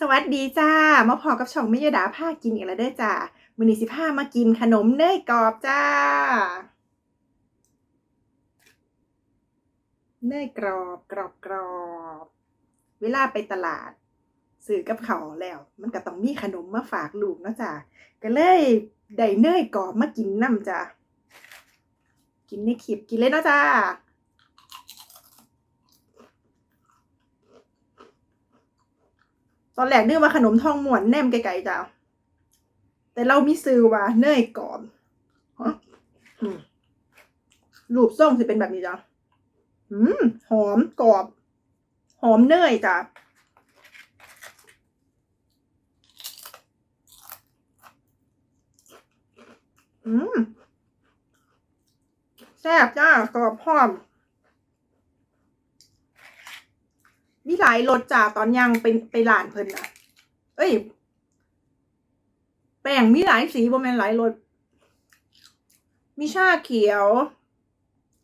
สวัสดีจ้า มาพอกับช่องไม่ยดาผ้ากินอีกแล้วเด้อจ้ามือนีสิผ้ามากินขนมเนยกรอบจ้า เนยกรอบกรอบกรอบ เวลาไปตลาดซื้อกับเขาแล้ว มันก็ต้องมีขนมมาฝากลูกนะจ้าก็เลยได้เนยกรอบมากินน้ำจ้ากินในคลิปกินเลยนะจ้า ตอนแรกนึกว่าขนมทองม้วนแนมไกลๆจ้าแต่เรามีซื้อว่าเนยกรอบฮะอืมรูปทรงสิเป็นแบบนี้จ้ะอืม หอมกรอบ หอมเนยจ้ะอืม แซ่บจ้ากรอบพร้อม มีหลายรสจ้าตอนยังเป็นไปร้านเพิ่นนะเอ้ย แป้งมีหลายสีบ่แม่นหลายรสมีชาเขียว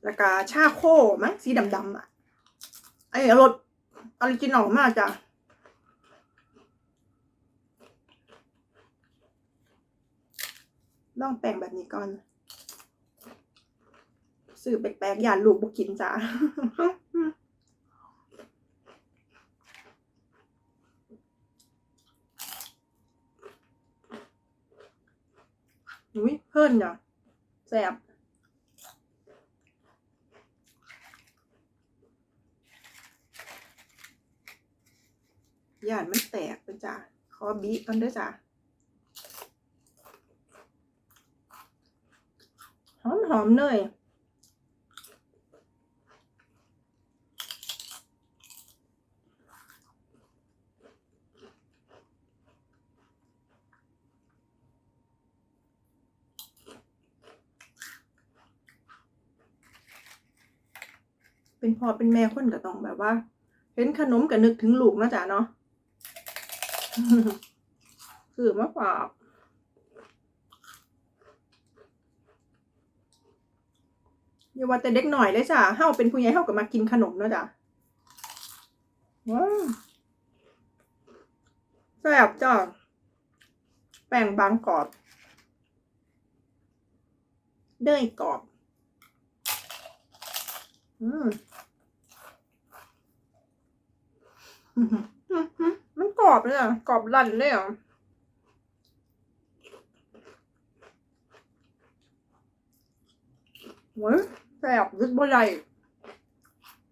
แล้วก็ชาโคมั้งสีดำๆอะไอ้รสออริจินอลมากจ้ะลองแป้งแบบนี้ก่อนสื่อแปลกๆอย่าลูกบุกินจ้า อุ้ยเพิ่นจ้ะแซ่บย่านมันแตกเป็นจ้ะขอบีกันด้อจ้ะหอมหอมเนย เป็นพ่อเป็นแม่คนก็ต้องแบบว่า เห็นขนมก็นึกถึงลูกนะจ้ะเนาะคือมาฝากอย่าว่าแต่เด็กหน่อยเลยจ้ะเฮาเป็นผู้ใหญ่เฮาก็มากินขนมเนาะจ้ะว้าวแซ่บจ้ะแป้งบางกรอบเนยกรอบ อืมมันกรอบเลยอะกรอบลั่นเลยอะเว้ยแซ่บยึดบ่ได้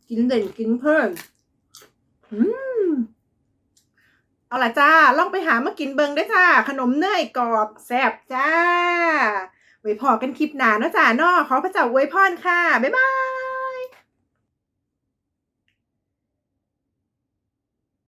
กินเด่นกินเพิ่มอืมเอาล่ะจ้า ลองไปหามากินเบิงได้จ้า ขนมเนยกรอบแซ่บจ้า ไว้พอกันคลิปหนาเนาะจ้าเนาะขอพระเจ้าอวยพรค่ะ บ๊ายบาย